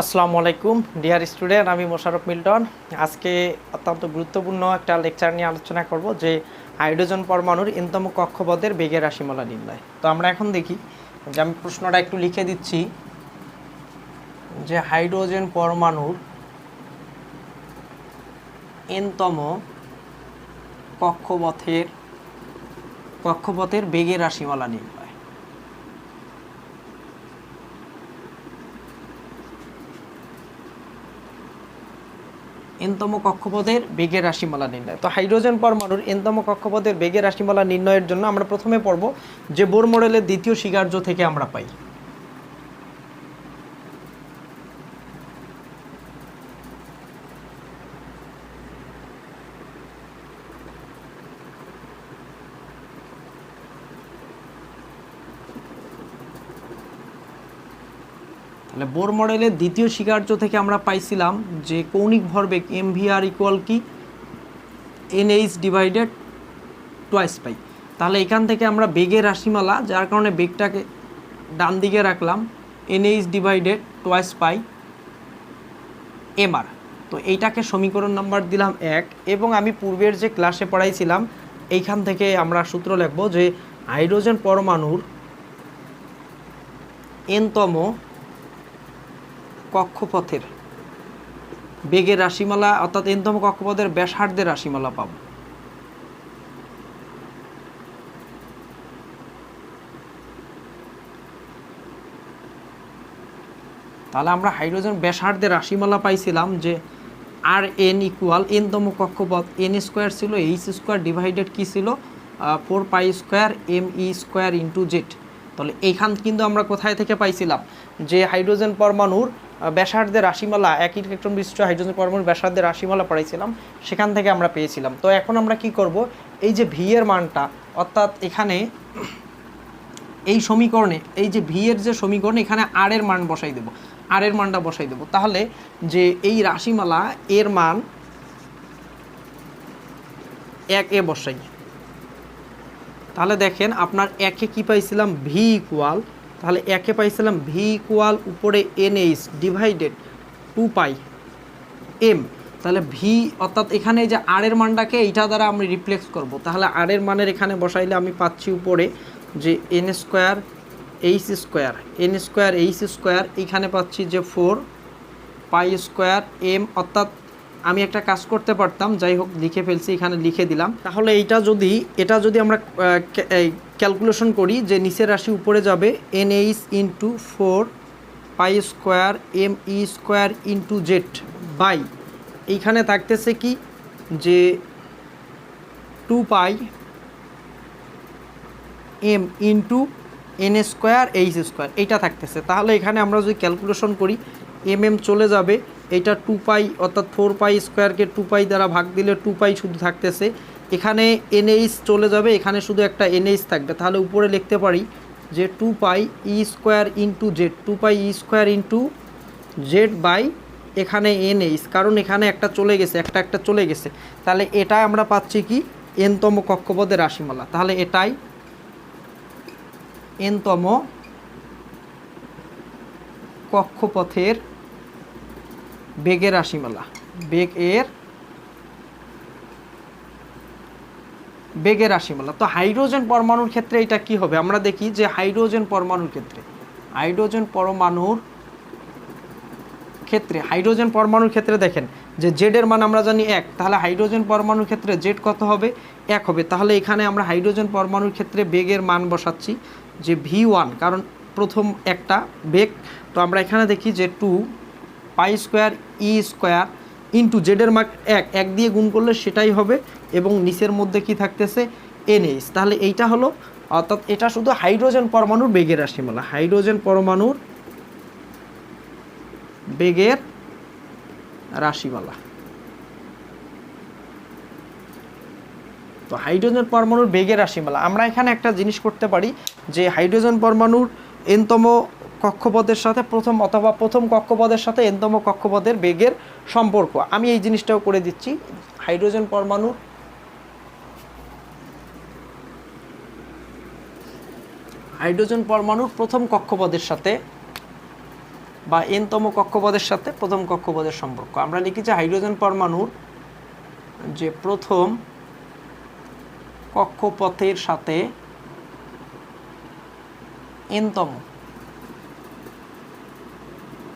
আসসালামু আলাইকুম dear student আমি মোশারফ মিল্টন। আজকে অত্যন্ত গুরুত্বপূর্ণ একটা লেকচার নিয়ে আলোচনা করব যে হাইড্রোজেন পরমাণুর এনতম কক্ষপথের বেগের রাশিমালা নির্ণয়। তো আমরা এখন দেখি যে আমি প্রশ্নটা একটু লিখে দিচ্ছি যে হাইড্রোজেন পরমাণুর এনতম কক্ষপথের কক্ষপথের বেগের রাশিমালা নির্ণয়। এনতম কক্ষপথের বেগের রাশিমালা নির্ণয়। তো হাইড্রোজেন পরমাণুর এনতম কক্ষপথের বেগের রাশিমালা নির্ণয়ের জন্য আমরা প্রথমে পড়ব যে বোর মডেলের দ্বিতীয় স্বীকার্য থেকে আমরা পাই। তাহলে বোর মডেলের দ্বিতীয় স্বীকার্য থেকে আমরা পাইছিলাম যে কৌণিক ভরবেগ এম ভি আর ইকুয়াল কি এইচ ডিভাইডেড টোয়াইস পাই তাহলে এখান থেকে আমরা বেগের রাশিমালা, যার কারণে বেগটাকে ডান দিকে রাখলাম h divided twice pi m r তো এইটাকে সমীকরণ নাম্বার দিলাম এক, এবং আমি পূর্বের যে ক্লাসে পড়াইছিলাম, এইখান থেকে আমরা সূত্র লিখব যে হাইড্রোজেন পরমাণুর এনতম কক্ষপথের। বেগের রাশিমালা, অর্থাৎ এনতম কক্ষপথের ব্যাসার্ধের রাশিমালা পাব। তাহলে আমরা হাইড্রোজেন ব্যাসার্ধের রাশিমালা পাইছিলাম যে আর এন ইকুয়াল এনতম কক্ষপথ এন স্কোয়ার ছিল এইচ স্কোয়ার ডিভাইডেড কী ছিল? Four pi square m e square into z তাহলে এইখান কিন্তু আমরা কোথায় থেকে পাইছিলাম? যে হাইড্রোজেন পরমাণুর ব্যাসার্ধের রাশিমালা, একই ইলেকট্রন বিশিষ্ট হাইড্রোজেন পরমাণুর ব্যাসার্ধের রাশিমালা পড়াইছিলাম, সেখান থেকে আমরা পেয়েছিলাম। তো এখন আমরা কি করব? এই যে ভি এর মানটা, অর্থাৎ এখানে এই সমীকরণে, এই যে ভি এর যে সমীকরণ, এখানে আর এর মান বসাই দেব। আর এর মানটা বসাই দেব। তাহলে যে এই রাশিমালা, এর মান এক এ বসাই। তাহলে দেখেন, আপনার একে কি পাইছিলাম? ভি ইকুয়াল তাহলে একে পাইছিলাম ভি ইকুয়াল উপরে n h divided two pi m তাহলে ভি অর্থাৎ এখানে যে আর এর মানটাকে এইটা দ্বারা আমি রিপ্লেক্স করব। তাহলে আর এর মানের এখানে বসাইলে আমি পাচ্ছি উপরে যে n square h square n square h square এইখানে পাচ্ছি যে ফোর পাই স্কোয়ার এম অর্থাৎ আমি একটা কাজ করতে পারতাম, যাই হোক লিখে ফেলছি, এখানে লিখে দিলাম। তাহলে এইটা যদি, এটা যদি আমরা ক্যালকুলেশন করি যে নিচের রাশি উপরে যাবে n h into four pi square m e square into z by. এইখানে থাকতেছে কি যে two pi m into n square h square, এইটা থাকতেছে। তাহলে এখানে আমরা যদি ক্যালকুলেশন করি এম এম চলে যাবে, এটা টু পাই অর্থাৎ ফোর পাই স্কোয়ারকে টু পাই দ্বারা ভাগ দিলে টু পাই শুধু থাকতেছে। এখানে এনএইচ চলে যাবে, এখানে শুধু একটা এনএইচ থাকবে। তাহলে উপরে লিখতে পারি যে two pi e square into z, two pi e square into z by এখানে এনএইচ। কারণ এখানে একটা চলে গেছে, একটা একটা চলে গেছে। তাহলে এটাই আমরা পাচ্ছি কি? এনতম কক্ষপথের রাশিমালা। তাহলে এটাই এনতম কক্ষপথের বেগের রাশিমালা। বেগ এর বেগের রাশিমালা। তো হাইড্রোজেন পরমাণুর ক্ষেত্রে এটা কি হবে? আমরা দেখি যে হাইড্রোজেন পরমাণুর ক্ষেত্রে, হাইড্রোজেন পরমাণুর ক্ষেত্রে, হাইড্রোজেন পরমাণুর ক্ষেত্রে দেখেন যে জেডের মান আমরা জানি এক, তাহলে হাইড্রোজেন পরমাণুর ক্ষেত্রে জেড কত হবে? এক হবে। তাহলে এখানে আমরা হাইড্রোজেন পরমাণুর ক্ষেত্রে বেগের মান বসাচ্ছি যে ভি ওয়ান কারণ প্রথম একটা বেগ। তো আমরা এখানে দেখি যে two pi square e square into জেডের mark এক এক দিয়ে গুণ করলে সেটাই হবে এবং নিচের মধ্যে কি থাকতেছে? এনএইচ তাহলে এইটা হলো, অর্থাৎ এটা শুধু হাইড্রোজেন পরমাণুর বেগের রাশিমালা। হাইড্রোজেন পরমাণুর বেগের রাশিমালা। তো হাইড্রোজেন পরমাণুর বেগের রাশিমালা। আমরা এখানে একটা জিনিস করতে পারি যে হাইড্রোজেন পরমাণুর এনতম কক্ষপথের সাথে প্রথম অথবা প্রথম কক্ষপথের সাথে এনতম কক্ষপথের বেগের সম্পর্ক। আমি এই জিনিসটাও করে দিচ্ছি। হাইড্রোজেন পরমাণু। হাইড্রোজেন পরমাণুর প্রথম কক্ষপথের সাথে বা এনতম কক্ষপথের সাথে প্রথম কক্ষপথের সম্পর্ক। আমরা লিখেছি হাইড্রোজেন পরমাণুর যে প্রথম কক্ষপথের সাথে এনতম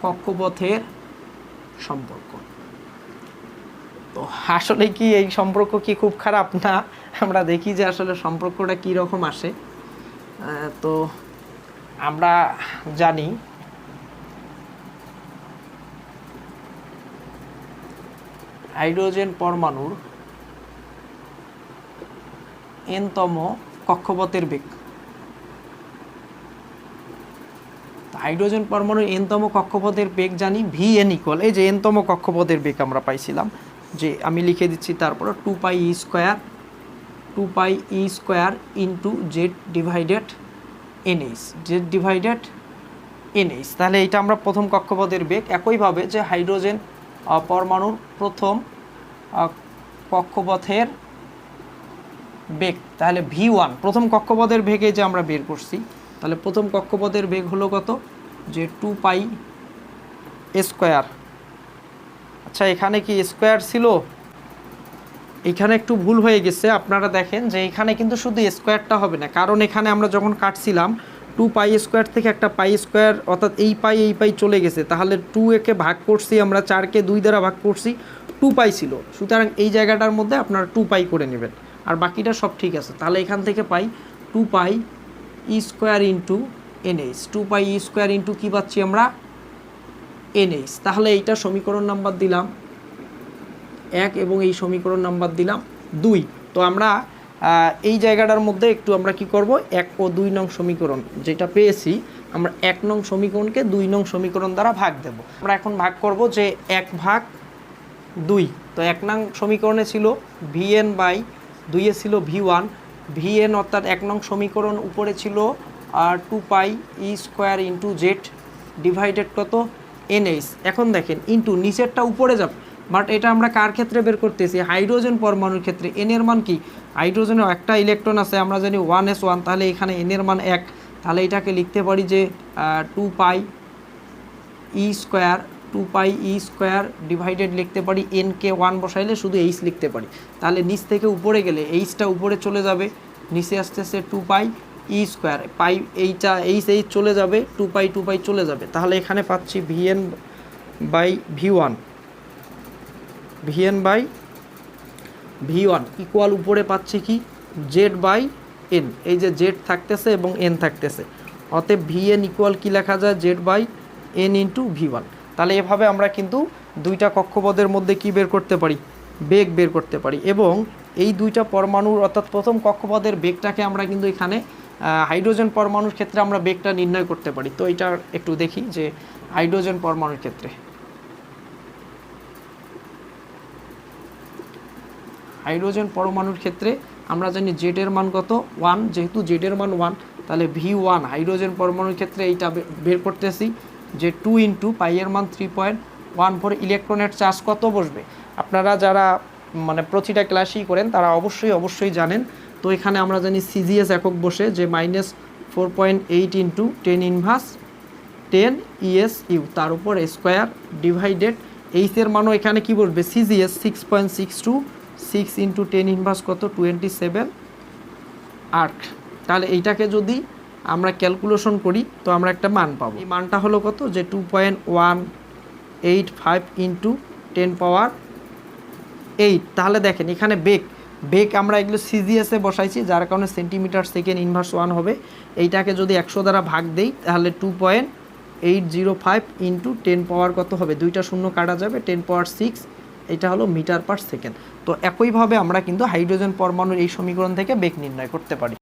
কক্ষপথের সম্পর্ক। তো আসলে কি এই সম্পর্ক কি খুব খারাপ? না, আমরা দেখি যে আসলে সম্পর্কটা কি রকম আসে তো আমরা জানি হাইড্রোজেন পরমাণুর এনতম কক্ষপথের বেগ হাইড্রোজেন পরমাণুর এনতম কক্ষপথের বেগ জানি ভি এন ইকুয়াল এই যে এনতম কক্ষপথের বেগ আমরা পাইছিলাম, যে আমি লিখে দিচ্ছি তারপরে two pi e square two pi e square into z divided n h z divided n h তাহলে এটা আমরা প্রথম কক্ষপথের বেগ, একইভাবে যে হাইড্রোজেন পরমাণুর প্রথম কক্ষপথের বেগ, তাহলে ভি ওয়ান প্রথম কক্ষপথের বেগে যে আমরা বের করছি তাহলে প্রথম কক্ষপথের বেগ হলো কত? যে টু পাই স্কোয়ার। আচ্ছা এখানে কি স্কোয়ার ছিল? এখানে একটু ভুল হয়ে গেছে। আপনারা দেখেন যে এখানে কিন্তু শুধু স্কোয়ারটা হবে না। কারণ এখানে আমরা যখন কাটছিলাম, টু পাই স্কোয়ার থেকে একটা পাই স্কোয়ার, অর্থাৎ এই পাই এই পাই চলে গেছে। তাহলে টু একে ভাগ করছি, আমরা চারকে দুই দ্বারা ভাগ করছি, টু পাই ছিল। সুতরাং এই জায়গাটার মধ্যে আপনারা টু পাই করে নেবেন। আর বাকিটা সব ঠিক আছে। তাহলে এখান থেকে pi two pi e square into n h. Two pi e square into কী পাচ্ছি আমরা? N h. তাহলে এইটা সমীকরণ নাম্বার দিলাম। এক এবং এই সমীকরণ নাম্বার দিলাম দুই। তো আমরা এই জায়গাটার মধ্যে একটু আমরা কি করব? এক ও দুই নং সমীকরণ যেটা পেয়েছি, আমরা এক নং সমীকরণকে দুই নং সমীকরণ দ্বারা ভাগ দেব। আমরা এখন ভাগ করব যে এক ভাগ দুই। তো এক নং সমীকরণে ছিল ভিএন বাই দুইয়ে ছিল ভি ওয়ান। ভিএন অর্থাৎ এক নং সমীকরণ উপরে ছিল আর two pi e square into z divided কত? এনএইচ এখন দেখেন ইন্টু নিচেরটা উপরে যাবে। বাট এটা আমরা কার ক্ষেত্রে বের করতেছি? হাইড্রোজেন পরমাণুর ক্ষেত্রে। এন এর মান কি? হাইড্রোজেনের একটা ইলেকট্রন আছে, আমরা জানি ওয়ান এস ওয়ান তাহলে এখানে এন এর মান এক। তাহলে এটাকে লিখতে পারি যে two pi e square two pi e square divided লিখতে পারি এন কে ওয়ান বসাইলে শুধু এইচ লিখতে পারি। তাহলে নিচ থেকে উপরে গেলে এইচটা উপরে চলে যাবে। নিচে আস্তে আস্তে টু পাই ই স্কোয়ার পাই এইটা এইচ এইচ চলে যাবে টু পাই টু পাই চলে যাবে। তাহলে এখানে পাচ্ছি v n by v one v n by v one equal উপরে পাচ্ছি কি? জেড বাই এন এই যে জেড থাকতেছে এবং এন থাকতেছে। অতএব ভি এন ইকুয়াল কী লেখা যায়? Z by n into v one তাহলে এভাবে আমরা কিন্তু দুইটা কক্ষপথের মধ্যে কি বের করতে পারি? বেগ বের করতে পারি এবং এই দুইটা পরমাণুর অর্থাৎ প্রথম কক্ষপথের বেগটাকে আমরা কিন্তু এখানে হাইড্রোজেন পরমাণুর ক্ষেত্রে আমরা বেগটা নির্ণয় করতে পারি। তো এটা একটু দেখি যে হাইড্রোজেন পরমাণুর ক্ষেত্রে। হাইড্রোজেন পরমাণুর ক্ষেত্রে আমরা জানি জেডের মান কত? ওয়ান, যেহেতু জেডের মান ওয়ান, তাহলে ভি ওয়ান, হাইড্রোজেন পরমাণুর ক্ষেত্রে এইটা বের করতেছি। যে টু ইন্টু পাইয়ের মান থ্রি পয়েন্ট ওয়ান ফোর ইলেকট্রনের চার্জ কত বসবে? আপনারা যারা মানে প্রতিটা ক্লাসেই করেন, তারা অবশ্যই অবশ্যই জানেন। তো এখানে আমরা জানি সিজিএস একক বসে, যে minus four point eight into ten inverse ten E S U তার উপর স্কোয়ার ডিভাইডেড এইচের মানও এখানে কি বলবে CGS six point six two six into ten inverse কত? টোয়েন্টি সেভেন আট তাহলে এইটাকে যদি আমরা ক্যালকুলেশন করি, তো আমরা একটা মান পাবো। এই মানটা হলো কত? যে two point one eight five into ten power eight তাহলে দেখেন, এখানে বেগ। বেগ আমরা এগুলো সিজিএসে বসাইছি, যার কারণে সেন্টিমিটার সেকেন্ড ইনভার্স ওয়ান হবে। এইটাকে যদি একশো দ্বারা ভাগ দেই, তাহলে two point eight zero five into ten power কত হবে? দুইটা শূন্য কাটা যাবে টেন পাওয়ার সিক্স এটা হলো মিটার পার সেকেন্ড। তো একইভাবে আমরা কিন্তু হাইড্রোজেন পরমাণুর এই সমীকরণ থেকে বেগ নির্ণয় করতে পারি।